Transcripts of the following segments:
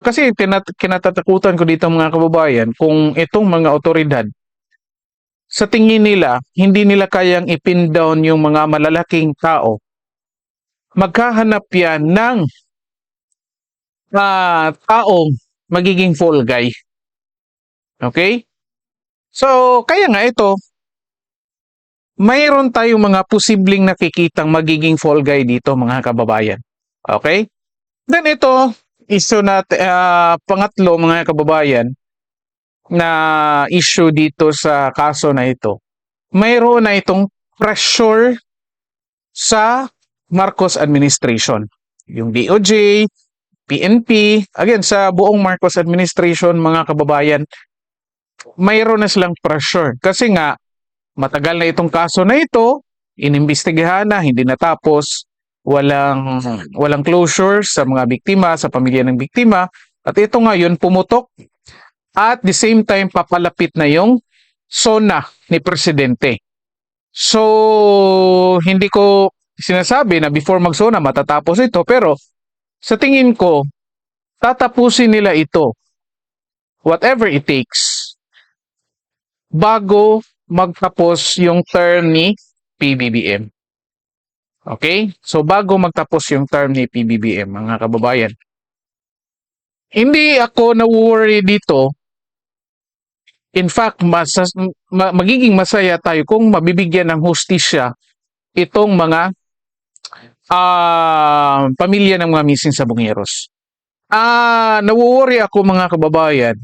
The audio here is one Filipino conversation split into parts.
Kasi tinat- kinatatakutan ko dito mga kababayan kung itong mga otoridad sa tingin nila hindi nila kayang ipin down yung mga malalaking tao maghahanap yan ng ah, taong magiging fall guy. Okay? So, kaya nga ito, mayroon tayong mga posibleng nakikitang magiging fall guy dito mga kababayan. Okay? Then ito, issue na pangatlo mga kababayan na issue dito sa kaso na ito. Mayroon na itong pressure sa Marcos administration. Yung DOJ, PNP, again sa buong Marcos administration mga kababayan, mayroon na silang pressure kasi nga matagal na itong kaso na ito, inimbestigahan na, hindi natapos, walang walang closure sa mga biktima, sa pamilya ng biktima, at ito ngayon pumutok. At the same time papalapit na yung SONA ni presidente. So, hindi ko sinasabi na before mag-SONA matatapos ito, pero sa tingin ko, tatapusin nila ito, whatever it takes, bago magtapos yung term ni PBBM. Okay? So, bago magtapos yung term ni PBBM, mga kababayan, hindi ako na-worry dito. In fact, masas, ma- magiging masaya tayo kung mabibigyan ng hustisya itong mga ah pamilya ng mga missing sa Bungeros. Ah, nawo-worry ako mga kababayan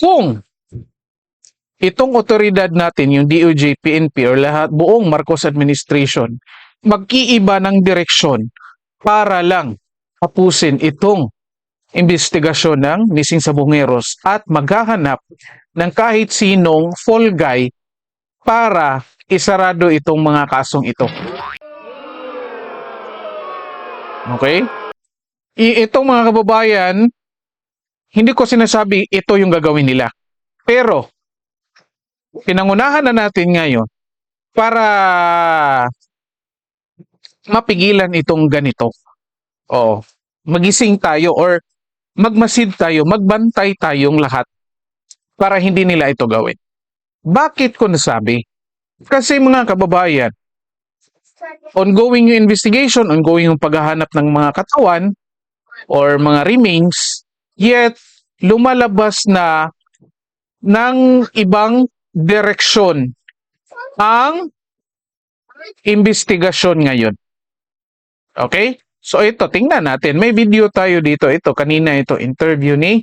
kung itong otoridad natin, yung DOJ, PNP, or lahat, buong Marcos administration, magkiiba ng direksyon para lang tapusin itong investigasyon ng missing sa Bungeros at maghahanap ng kahit sinong fall guy para isarado itong mga kasong ito. Okay? I- itong mga kababayan, hindi ko sinasabi ito yung gagawin nila. Pero, pinangunahan na natin ngayon para mapigilan itong ganito. O, magising tayo or magmasid tayo, magbantay tayong lahat para hindi nila ito gawin. Bakit ko nasabi? Kasi mga kababayan, ongoing yung investigation, ongoing yung paghahanap ng mga katawan or mga remains, yet lumalabas na ng ibang direksyon ang investigasyon ngayon. Okay? So ito, tingnan natin. May video tayo dito. Ito, kanina ito, interview ni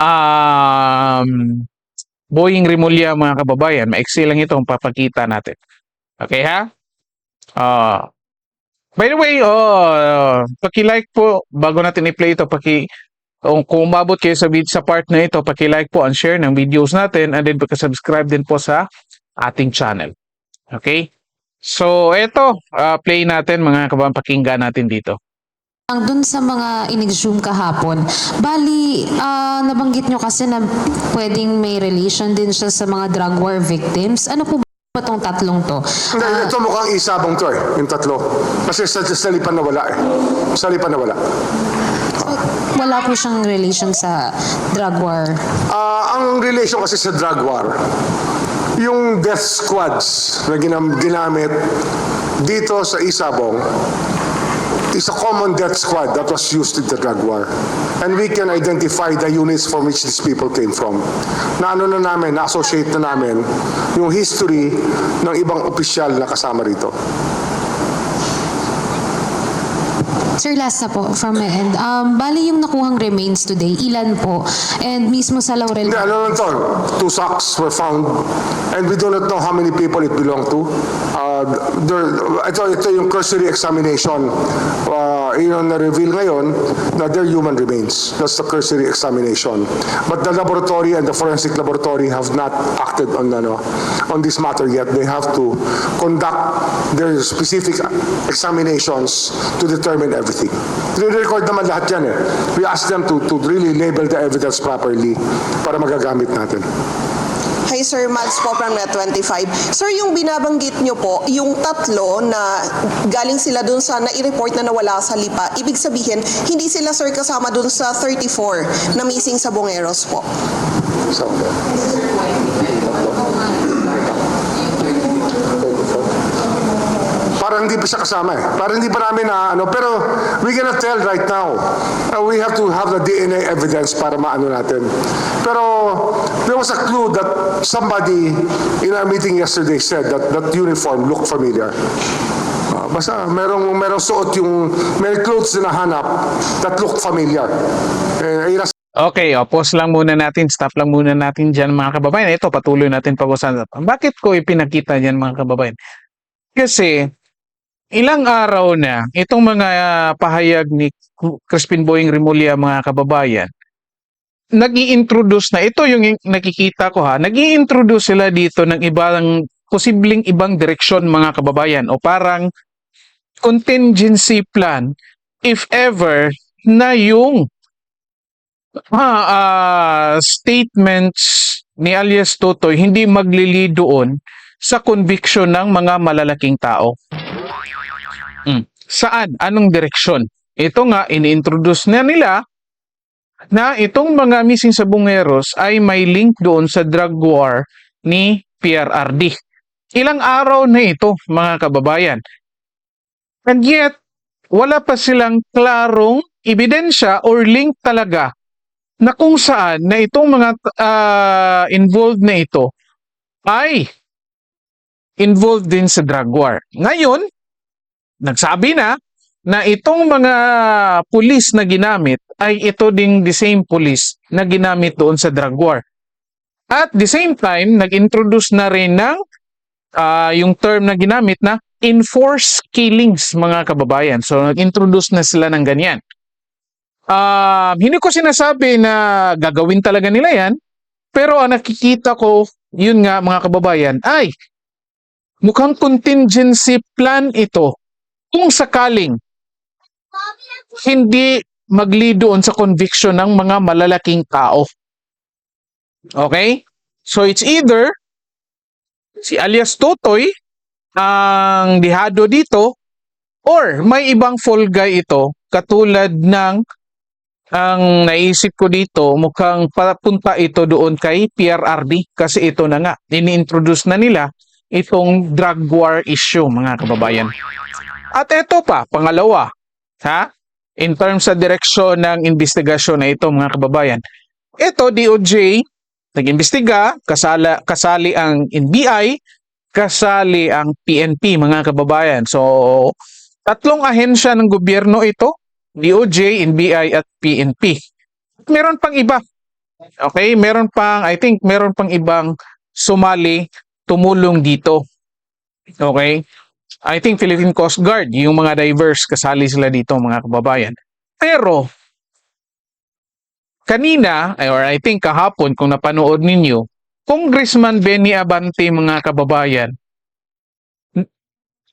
um, Boying Rimulya mga kababayan. Maiksi lang ito ang papakita natin. Okay ha? Ah. by the way, oh, paki-like po bago natin i-play ito, paki kung, kung umabot kayo sa vid sa part na ito, paki-like po and share ng videos natin and then paki-subscribe din po sa ating channel. Okay? So, eto, ah, play natin mga kababayan, pakinggan natin dito. Ang dun sa mga in-exhume kahapon, bali, ah, nabanggit nyo kasi na pwedeng may relation din siya sa mga drug war victims. Ano po ba itong tatlong to? Hindi, Ah, ito mukhang isabong to eh, yung tatlo. Kasi sa, sa lipan na wala eh. Sa lipan na wala. wala po siyang relation sa drug war. Ah, ang relation kasi sa drug war, yung death squads na ginam, ginamit dito sa Isabong is a common death squad that was used in the drug war. And we can identify the units from which these people came from. Na ano na namin, na-associate na namin yung history ng ibang opisyal na kasama rito. Sir, last na po from my end. Um, bali yung nakuhang remains today, ilan po? And mismo sa Laurel Hindi, ano lang to, two socks were found and we do not know how many people it belonged to. Uh, there, ito, ito yung cursory examination. Uh, yun na-reveal ngayon na they're human remains. That's the cursory examination. But the laboratory and the forensic laboratory have not acted on, ano, on this matter yet. They have to conduct their specific examinations to determine everything. Re-record naman lahat yan eh. We ask them to, to really label the evidence properly para magagamit natin. Hi Sir Mads po from Net25. Sir, yung binabanggit nyo po, yung tatlo na galing sila dun sa nai-report na nawala sa Lipa, ibig sabihin, hindi sila sir kasama dun sa 34 na missing sa Bongeros po. So, Parang hindi pa siya kasama eh. Parang hindi pa namin na ano. Pero we cannot tell right now. Uh, we have to have the DNA evidence para maano natin. Pero there was a clue that somebody in our meeting yesterday said that that uniform looked familiar. Uh, basta merong merong suot yung may clothes na nahanap that looked familiar. Eh, ang Okay, o, pause lang muna natin, stop lang muna natin dyan mga kababayan. Ito, patuloy natin pag-usapan. Bakit ko ipinakita dyan mga kababayan? Kasi, ilang araw na, itong mga ah, pahayag ni Crispin Boying Rimulya mga kababayan, nag introduce na, ito yung nakikita ko ha, nag introduce sila dito ng ibang, posibleng ibang direksyon mga kababayan o parang contingency plan if ever na yung ah, ah, statements ni alias Totoy hindi maglili doon sa conviction ng mga malalaking tao. Mm. Saan? Anong direksyon? Ito nga, ini-introduce na nila na itong mga missing sa bungeros ay may link doon sa drug war ni PRRD. Ilang araw na ito, mga kababayan. And yet, wala pa silang klarong ebidensya or link talaga na kung saan na itong mga ah, involved na ito ay involved din sa drug war. Ngayon, nagsabi na na itong mga pulis na ginamit ay ito ding the same pulis na ginamit doon sa drug war. At the same time, nag-introduce na rin ng ah, yung term na ginamit na enforced killings mga kababayan. So nag-introduce na sila ng ganyan. Ah, hindi ko sinasabi na gagawin talaga nila yan, pero ang nakikita ko, yun nga mga kababayan, ay mukhang contingency plan ito kung sakaling hindi magli doon sa conviction ng mga malalaking tao. Okay? So it's either si alias Totoy ang dihado dito or may ibang fall guy ito katulad ng ang naisip ko dito mukhang papunta ito doon kay PRRD kasi ito na nga ini-introduce na nila itong drug war issue mga kababayan. At ito pa, pangalawa, ha? In terms sa direksyon ng investigasyon na ito mga kababayan. Ito DOJ nag-imbestiga, kasala, kasali ang NBI, kasali ang PNP mga kababayan. So, tatlong ahensya ng gobyerno ito, DOJ, NBI at PNP. At meron pang iba. Okay, meron pang I think meron pang ibang sumali tumulong dito. Okay? I think Philippine Coast Guard, yung mga divers kasali sila dito mga kababayan. Pero kanina or I think kahapon kung napanood ninyo, Congressman Benny Abante mga kababayan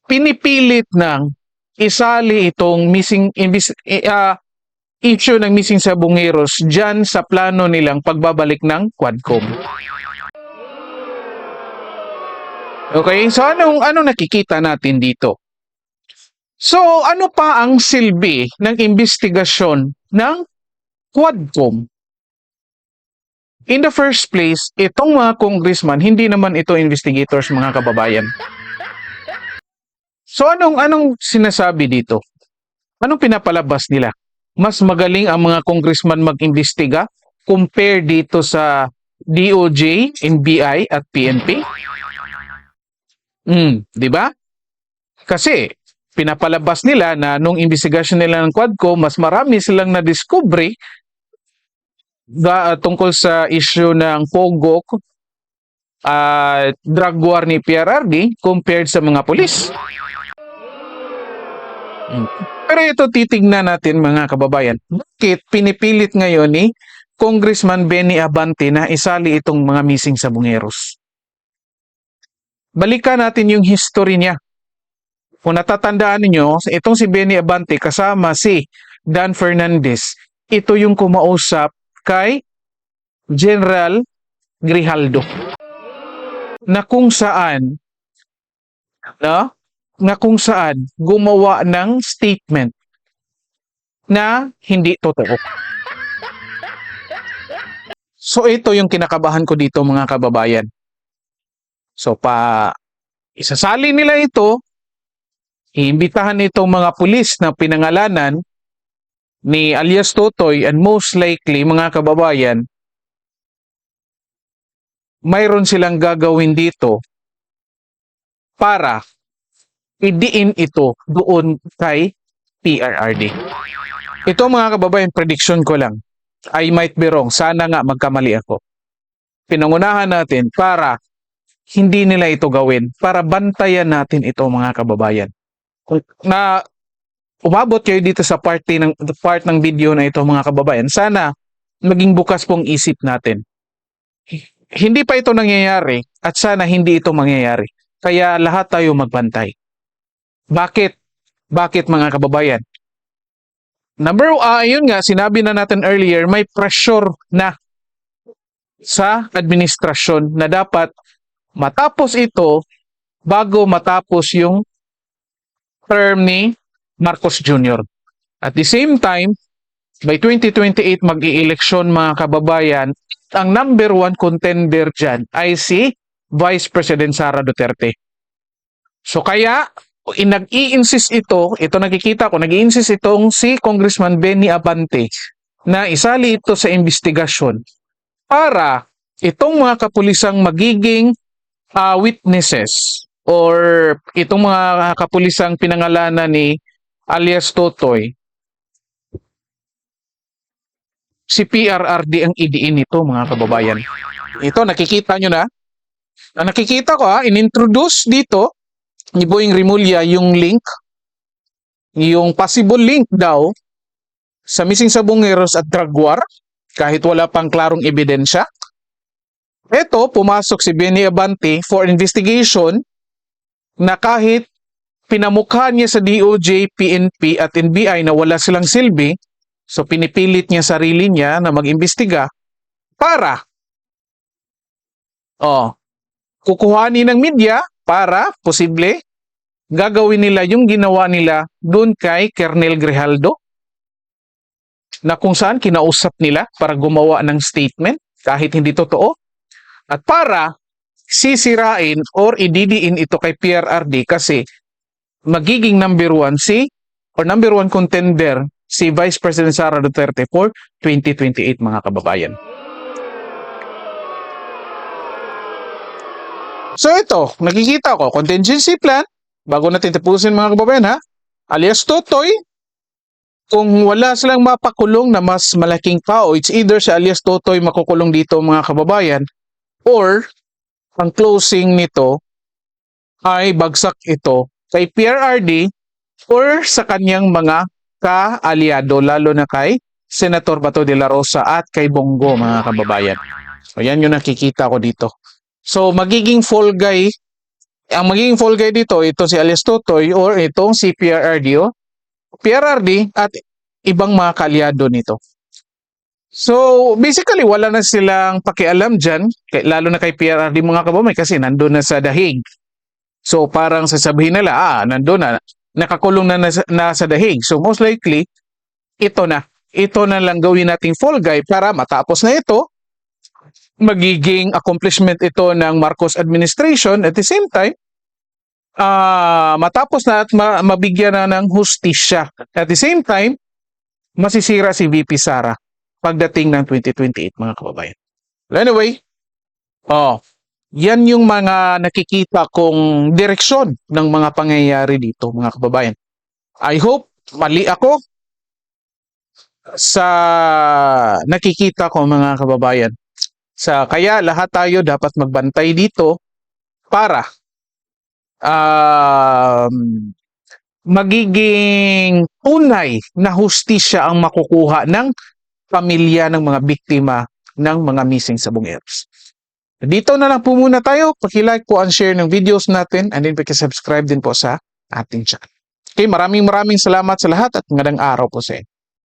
pinipilit ng isali itong missing ah, issue ng missing sa Bungeros dyan sa plano nilang pagbabalik ng Quadcom. Okay, so anong, anong nakikita natin dito? So ano pa ang silbi ng investigasyon ng Quadcom? In the first place, itong mga congressman, hindi naman ito investigators mga kababayan. So anong anong sinasabi dito? Anong pinapalabas nila? Mas magaling ang mga congressman mag-imbestiga compare dito sa DOJ, NBI at PNP? Hmm, 'di ba? Kasi pinapalabas nila na nung investigasyon nila ng Quadco, mas marami silang na-discovery ga, tungkol sa issue ng Pogo at drug war ni PRRD compared sa mga pulis. Mm. Pero ito titignan natin mga kababayan. Bakit pinipilit ngayon ni Congressman Benny Abante na isali itong mga missing sa Bungeros? Balikan natin yung history niya. Kung natatandaan niyo, itong si Benny Abante kasama si Dan Fernandez, ito yung kumausap kay General Grijaldo. na kung saan no? na kung saan gumawa ng statement na hindi totoo. So ito yung kinakabahan ko dito mga kababayan. So pa isasali nila ito, iimbitahan itong mga pulis na pinangalanan ni alias Totoy and most likely mga kababayan, mayroon silang gagawin dito para idiin ito doon kay PRRD. Ito mga kababayan, prediction ko lang. I might be wrong. Sana nga magkamali ako. Pinangunahan natin para hindi nila ito gawin. Para bantayan natin ito mga kababayan. Na umabot kayo dito sa party ng part ng video na ito mga kababayan, sana maging bukas pong isip natin. Hindi pa ito nangyayari at sana hindi ito mangyayari. Kaya lahat tayo magbantay. Bakit? Bakit mga kababayan? Number, ah ayun nga, sinabi na natin earlier, may pressure na sa administrasyon na dapat matapos ito bago matapos yung term ni Marcos Jr. At the same time, by 2028 mag-i-eleksyon mga kababayan, ang number one contender dyan ay si Vice President Sara Duterte. So kaya, nag-i-insist ito, ito nakikita ko, nag-i-insist itong si Congressman Benny Abante na isali ito sa investigasyon para itong mga kapulisang magiging ah, witnesses or itong mga kapulisang pinangalanan ni alias Totoy si PRRD ang idiin nito mga kababayan. Ito nakikita nyo na. Ang nakikita ko ha, inintroduce dito ni Boying Rimulya yung link, yung possible link daw sa missing sabongeros at drug war kahit wala pang klarong ebidensya. Ito, pumasok si Benny Abante for investigation na kahit pinamukha niya sa DOJ, PNP at NBI na wala silang silbi, so pinipilit niya sarili niya na mag-imbestiga para oh, kukuhanin ng media para posible gagawin nila yung ginawa nila doon kay Kernel Grijaldo na kung saan kinausap nila para gumawa ng statement kahit hindi totoo at para sisirain or ididiin ito kay PRRD kasi magiging number one si or number one contender si Vice President Sara Duterte for 2028 mga kababayan. So ito, nakikita ko, contingency plan, bago natin tapusin mga kababayan ha, alias Totoy, kung wala silang mapakulong na mas malaking tao, it's either si alias Totoy makukulong dito mga kababayan, or ang closing nito ay bagsak ito kay PRRD or sa kanyang mga ka-aliado, lalo na kay Senator Bato de la Rosa at kay Bongo mga kababayan. So yan yung nakikita ko dito. So magiging fall guy, ang magiging fall guy dito, ito si alias Totoy or itong si PRRD o PRRD at ibang mga kaalyado nito. So basically wala na silang pakialam dyan, lalo na kay PRRD mga kabamay kasi nandun na sa dahig. So parang sasabihin nila, ah, nandun na, nakakulong na, na, sa- na sa dahig. So most likely, ito na. Ito na lang gawin nating fall guy para matapos na ito, magiging accomplishment ito ng Marcos administration at the same time ah matapos na at ma- mabigyan na ng hustisya at the same time masisira si VP Sara pagdating ng 2028 mga kababayan. Well, anyway, oh, yan yung mga nakikita kong direksyon ng mga pangyayari dito mga kababayan. I hope mali ako sa nakikita ko mga kababayan. Sa kaya lahat tayo dapat magbantay dito para um, magiging tunay na hustisya ang makukuha ng pamilya ng mga biktima ng mga missing sabongeros. Dito na lang po muna tayo. Paki-like po and share ng videos natin and then paki-subscribe din po sa ating channel. Okay, maraming maraming salamat sa lahat at magandang araw po sa inyo.